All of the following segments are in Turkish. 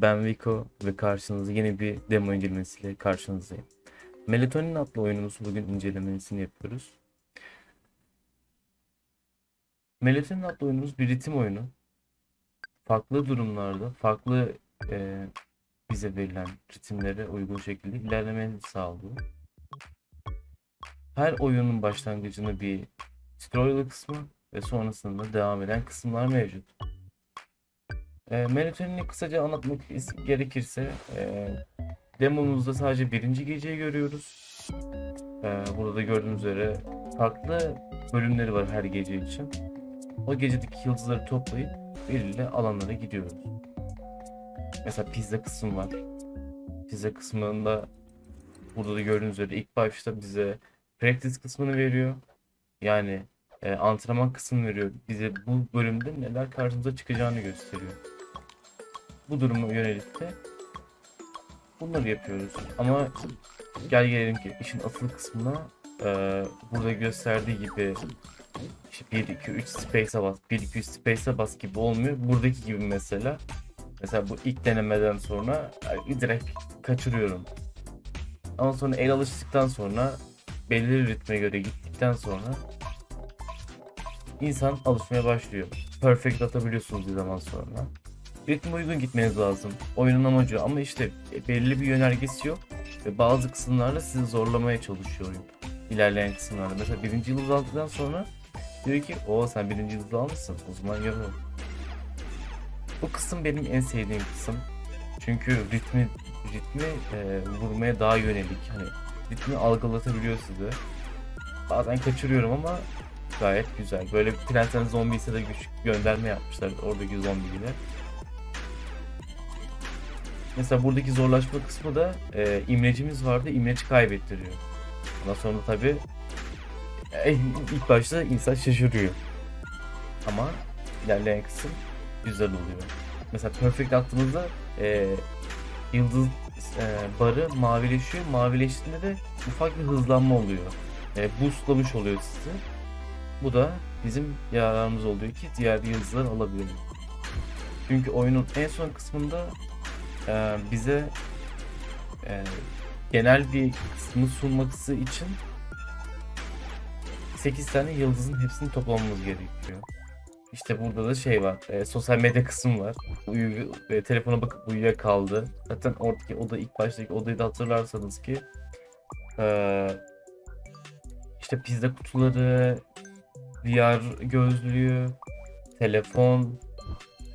Ben Vico ve karşınızda yeni bir demo incelemesiyle karşınızdayım. Melatonin adlı oyunumuzu bugün incelemesini yapıyoruz. Melatonin adlı oyunumuz bir ritim oyunu. Farklı durumlarda, farklı e, bize verilen ritimlere uygun şekilde ilerlemeni sağlıyor. Her oyunun başlangıcında bir tutorial kısmı ve sonrasında devam eden kısımlar mevcut. E, Melatonin'i kısaca anlatmak gerekirse e, demomuzda sadece birinci geceyi görüyoruz. E, burada da gördüğünüz üzere farklı bölümleri var her gece için. O gecedeki yıldızları toplayıp belirli alanlara gidiyoruz. Mesela pizza kısmı var. Pizza kısmında burada da gördüğünüz üzere ilk başta bize practice kısmını veriyor. Yani e, antrenman kısmını veriyor. Bize bu bölümde neler karşımıza çıkacağını gösteriyor. Bu duruma yönelik de bunları yapıyoruz. Ama gel gelelim ki işin asıl kısmına e, burada gösterdiği gibi işte 1 2 3 space'e bas, 1 2 3 space'e bas gibi olmuyor. Buradaki gibi mesela. Mesela bu ilk denemeden sonra e, direkt kaçırıyorum. Ama sonra el alıştıktan sonra belirli bir ritme göre gittikten sonra insan alışmaya başlıyor. Perfect atabiliyorsunuz bir zaman sonra. Ritme uygun gitmeniz lazım. Oyunun amacı ama işte belirli bir yönergesi yok. Ve bazı kısımlarda sizi zorlamaya çalışıyor oyun. İlerleyen kısımlarda. Mesela birinci yıldız aldıktan sonra diyor ki o sen birinci yıldız almışsın. O zaman yapalım. Bu kısım benim en sevdiğim kısım. Çünkü ritmi ritmi e, vurmaya daha yönelik. Hani ritmi algılatabiliyor size. Bazen kaçırıyorum ama gayet güzel. Böyle Plants Zombies'e de güç gönderme yapmışlar oradaki zombiyle. Mesela buradaki zorlaşma kısmı da e, imlecimiz vardı. İmleci kaybettiriyor. Ondan sonra tabi ilk başta insan şaşırıyor. Ama ilerleyen kısım güzel oluyor. Mesela Perfect attığınızda e, yıldız e, barı mavileşiyor. Mavileştiğinde de ufak bir hızlanma oluyor. E, boostlamış oluyor sizi. Bu da bizim yararımız oluyor ki diğer yıldızları alabilelim. Çünkü oyunun en son kısmında e, bize e, genel bir kısmı sunması için 8 tane yıldızın hepsini toplamamız gerekiyor. İşte burada da şey var. e, sosyal medya kısmı var. Uyu, e, telefona bakıp uyuyakaldı. Zaten oradaki oda ilk baştaki odayı da hatırlarsanız ki e, işte pizza kutuları, VR gözlüğü, telefon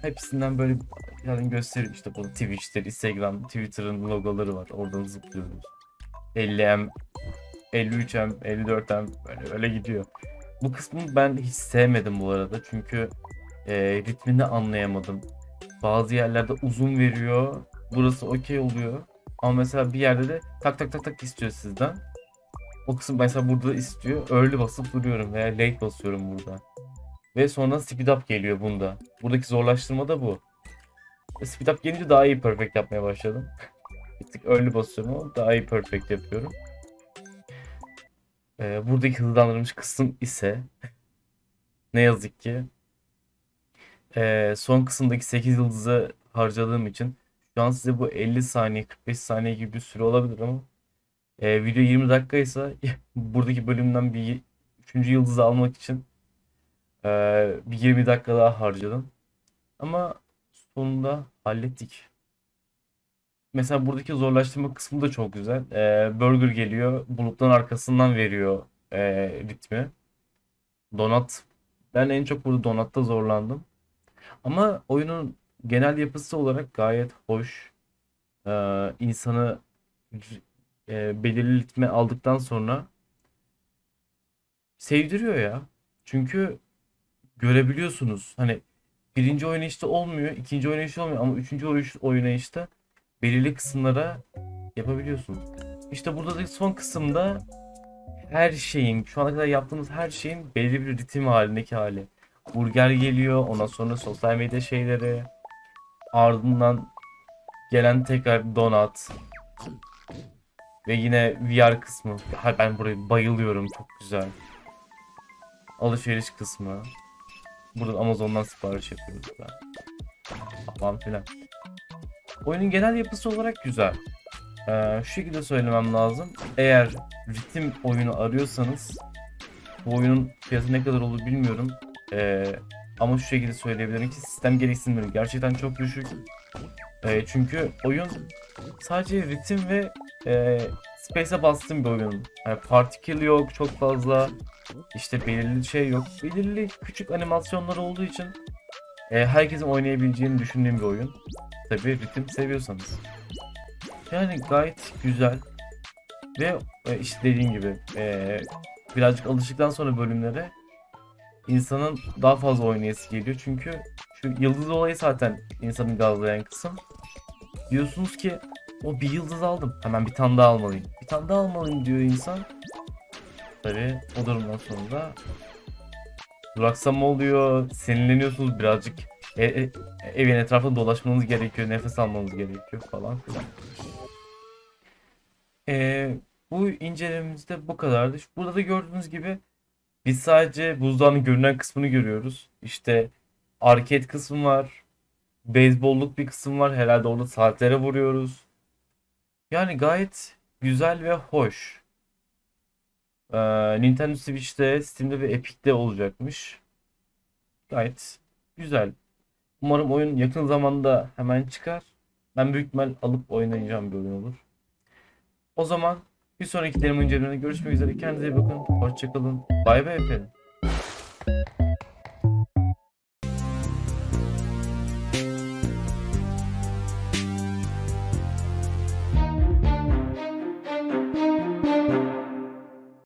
hepsinden böyle yani göstereyim işte burada Twitch'tir, Instagram, Twitter'ın logoları var. Oradan zıplıyoruz. 50M, 53M, 54M böyle öyle gidiyor. Bu kısmı ben hiç sevmedim bu arada çünkü e, ritmini anlayamadım. Bazı yerlerde uzun veriyor. Burası okey oluyor. Ama mesela bir yerde de tak tak tak tak istiyor sizden. O kısım mesela burada istiyor. Early basıp duruyorum veya late basıyorum burada. Ve sonra speed up geliyor bunda. Buradaki zorlaştırma da bu. Ve speed up gelince daha iyi perfect yapmaya başladım. bir tık early basıyorum ama daha iyi perfect yapıyorum. Ee, buradaki hızlandırılmış kısım ise ne yazık ki ee, son kısımdaki 8 yıldızı harcadığım için şu an size bu 50 saniye 45 saniye gibi bir süre olabilir ama ee, video 20 dakikaysa buradaki bölümden bir 3. yıldızı almak için ee, bir 20 dakika daha harcadım. Ama sonunda hallettik. Mesela buradaki zorlaştırma kısmı da çok güzel. Ee, burger geliyor. Bulutların arkasından veriyor ee, ritmi. Donat. Ben en çok burada donatta zorlandım. Ama oyunun genel yapısı olarak gayet hoş. Ee, insanı e, belirli ritme aldıktan sonra sevdiriyor ya. Çünkü görebiliyorsunuz. Hani birinci oynayışta olmuyor, ikinci oynayışta olmuyor ama üçüncü oynayış- oynayışta belirli kısımlara yapabiliyorsunuz. İşte burada da son kısımda her şeyin, şu ana kadar yaptığımız her şeyin belirli bir ritim halindeki hali. Burger geliyor, ondan sonra sosyal medya şeyleri, ardından gelen tekrar donat ve yine VR kısmı. Ben burayı bayılıyorum, çok güzel. Alışveriş kısmı. Burada Amazon'dan sipariş yapıyoruz ben. Falan filan. Oyunun genel yapısı olarak güzel. Ee, şu şekilde söylemem lazım. Eğer ritim oyunu arıyorsanız bu oyunun fiyatı ne kadar olur bilmiyorum. Ee, ama şu şekilde söyleyebilirim ki sistem gereksinimleri gerçekten çok düşük. Ee, çünkü oyun sadece ritim ve e, space'e bastığım bir oyun. Yani particle yok çok fazla. İşte belirli şey yok. Belirli küçük animasyonlar olduğu için e, herkesin oynayabileceğini düşündüğüm bir oyun. Tabii ritim seviyorsanız. Yani gayet güzel. Ve e, işte dediğim gibi e, birazcık alıştıktan sonra bölümlere insanın daha fazla oynayası geliyor. Çünkü şu yıldız olayı zaten insanı gazlayan kısım. Diyorsunuz ki o bir yıldız aldım. Hemen bir tane daha almalıyım. Bir tane daha almalıyım diyor insan. Tabii o durumdan sonra da duraksama oluyor. Sinirleniyorsunuz birazcık. E, e- evin etrafında dolaşmanız gerekiyor. Nefes almanız gerekiyor falan filan. Ee, bu incelememizde bu kadardı. Burada da gördüğünüz gibi biz sadece buzdağının görünen kısmını görüyoruz. İşte arcade kısmı var. Beyzbolluk bir kısım var. Herhalde orada saatlere vuruyoruz. Yani gayet güzel ve hoş. Ee, Nintendo Switch'te, Steam'de ve Epic'te olacakmış. Gayet güzel. Umarım oyun yakın zamanda hemen çıkar. Ben büyük ihtimal alıp oynayacağım bir oyun olur. O zaman bir sonraki deneme incelemelerinde görüşmek üzere. Kendinize iyi bakın. Hoşçakalın. Bay bay efendim.